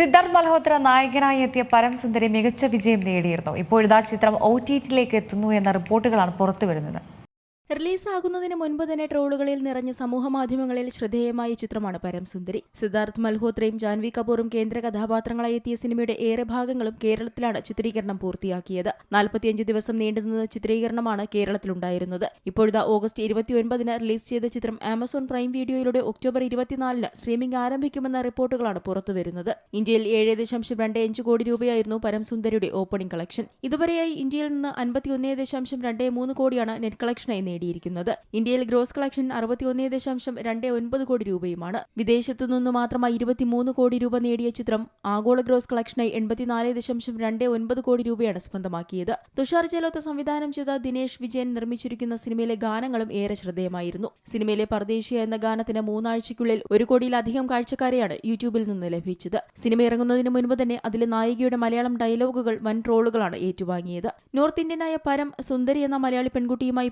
സിദ്ധാർത്ഥ് മൽഹോത്ര നായകനായി എത്തിയ പരംസുന്ദരി മികച്ച വിജയം നേടിയിരുന്നു. ഇപ്പോഴിതാ ചിത്രം ഒ ടി ടിയിലേക്ക് എത്തുന്നു എന്ന റിപ്പോർട്ടുകളാണ് പുറത്തുവരുന്നത്. റിലീസാകുന്നതിന് മുൻപ് തന്നെ ട്രോളുകളിൽ നിറഞ്ഞ സമൂഹമാധ്യമങ്ങളിൽ ശ്രദ്ധേയമായ ചിത്രമാണ് പരംസുന്ദരി. സിദ്ധാർത്ഥ് മൽഹോത്രയും ജാൻവി കപൂറും കേന്ദ്ര കഥാപാത്രങ്ങളായി എത്തിയ സിനിമയുടെ ഏറെ ഭാഗങ്ങളും കേരളത്തിലാണ് ചിത്രീകരണം പൂർത്തിയാക്കിയത്. നാൽപ്പത്തിയഞ്ച് ദിവസം നീണ്ടുനിന്ന ചിത്രീകരണമാണ് കേരളത്തിലുണ്ടായിരുന്നത്. ഇപ്പോഴത്തെ ഓഗസ്റ്റ് ഇരുപത്തിയൊൻപതിന് റിലീസ് ചെയ്ത ചിത്രം ആമസോൺ പ്രൈം വീഡിയോയിലൂടെ ഒക്ടോബർ ഇരുപത്തിനാലിന് സ്ട്രീമിംഗ് ആരംഭിക്കുമെന്ന റിപ്പോർട്ടുകളാണ് പുറത്തുവരുന്നത്. ഇന്ത്യയിൽ ഏഴ് ദശാംശം രണ്ട് അഞ്ച് കോടി രൂപയായിരുന്നു പരംസുന്ദരിയുടെ ഓപ്പണിംഗ് കളക്ഷൻ. ഇതുവരെയായി ഇന്ത്യയിൽ നിന്ന് അൻപത്തിയൊന്നേ ദശാംശം രണ്ട് മൂന്ന് കോടിയാണ് നെറ്റ് കളക്ഷനായി നേടിയിരിക്കുന്നത്. ഇന്ത്യയിൽ ഗ്രോസ് കളക്ഷൻ അറുപത്തിയൊന്നേ ദശാംശം രണ്ട് ഒൻപത് കോടി രൂപയുമാണ്. വിദേശത്തു നിന്ന് മാത്രമായി ഇരുപത്തിമൂന്ന് കോടി രൂപ നേടിയ ചിത്രം ആഗോള ഗ്രോസ് കളക്ഷനായി എൺപത്തിനാല് ദശാംശം രണ്ട് ഒൻപത് കോടി രൂപയാണ് സ്വന്തമാക്കിയത്. തുഷാർ ജലോത്ത സംവിധാനം ചെയ്ത ദിനേശ് വിജയൻ നിർമ്മിച്ചിരിക്കുന്ന സിനിമയിലെ ഗാനങ്ങളും ഏറെ ശ്രദ്ധേയമായിരുന്നു. സിനിമയിലെ പർദേശിയ എന്ന ഗാനത്തിന് മൂന്നാഴ്ചയ്ക്കുള്ളിൽ ഒരു കോടിയിലധികം കാഴ്ചക്കാരെയാണ് യൂട്യൂബിൽ നിന്ന് ലഭിച്ചത്. സിനിമ ഇറങ്ങുന്നതിന് മുൻപ് തന്നെ അതിലെ നായികയുടെ മലയാളം ഡയലോഗുകൾ വൻ ട്രോളുകളാണ് ഏറ്റുവാങ്ങിയത്. നോർത്ത് ഇന്ത്യനായ പരം സുന്ദരി എന്ന മലയാളി പെൺകുട്ടിയുമായി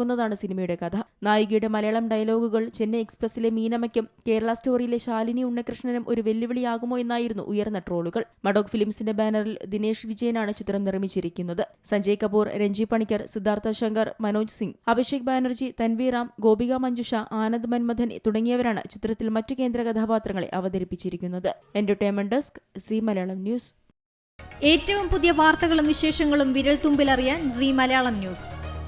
പ്രണയത്തിലാകുന്നതാണ് സിനിമയുടെ കഥ. നായികയുടെ മലയാളം ഡയലോഗുകൾ ചെന്നൈ എക്സ്പ്രസിലെ മീനമയ്ക്കും കേരള സ്റ്റോറിയിലെ ശാലിനി ഉണ്ണകൃഷ്ണനും ഒരു വെല്ലുവിളിയാകുമോ എന്നായിരുന്നു ഉയർന്ന ട്രോളുകൾ. മഡോക് ഫിലിംസിന്റെ ബാനറിൽ ദിനേശ് വിജയനാണ് ചിത്രം നിർമ്മിച്ചിരിക്കുന്നത്. സഞ്ജയ് കപൂർ രഞ്ജി പണിക്കർ സിദ്ധാർത്ഥ ശങ്കർ മനോജ് സിംഗ് അഭിഷേക് ബാനർജി തൻവീറാം ഗോപിക മഞ്ജുഷ ആനന്ദ് മന്മഥൻ തുടങ്ങിയവരാണ് ചിത്രത്തിൽ മറ്റു കേന്ദ്ര കഥാപാത്രങ്ങളെ അവതരിപ്പിച്ചിരിക്കുന്നത്. Entertainment desk Zee Malayalam news. ഏറ്റവും പുതിയ വാർത്തകളും വിശേഷങ്ങളും വിരൽ തുമ്പിലറിയാൻ സി മലയാളം ന്യൂസ്.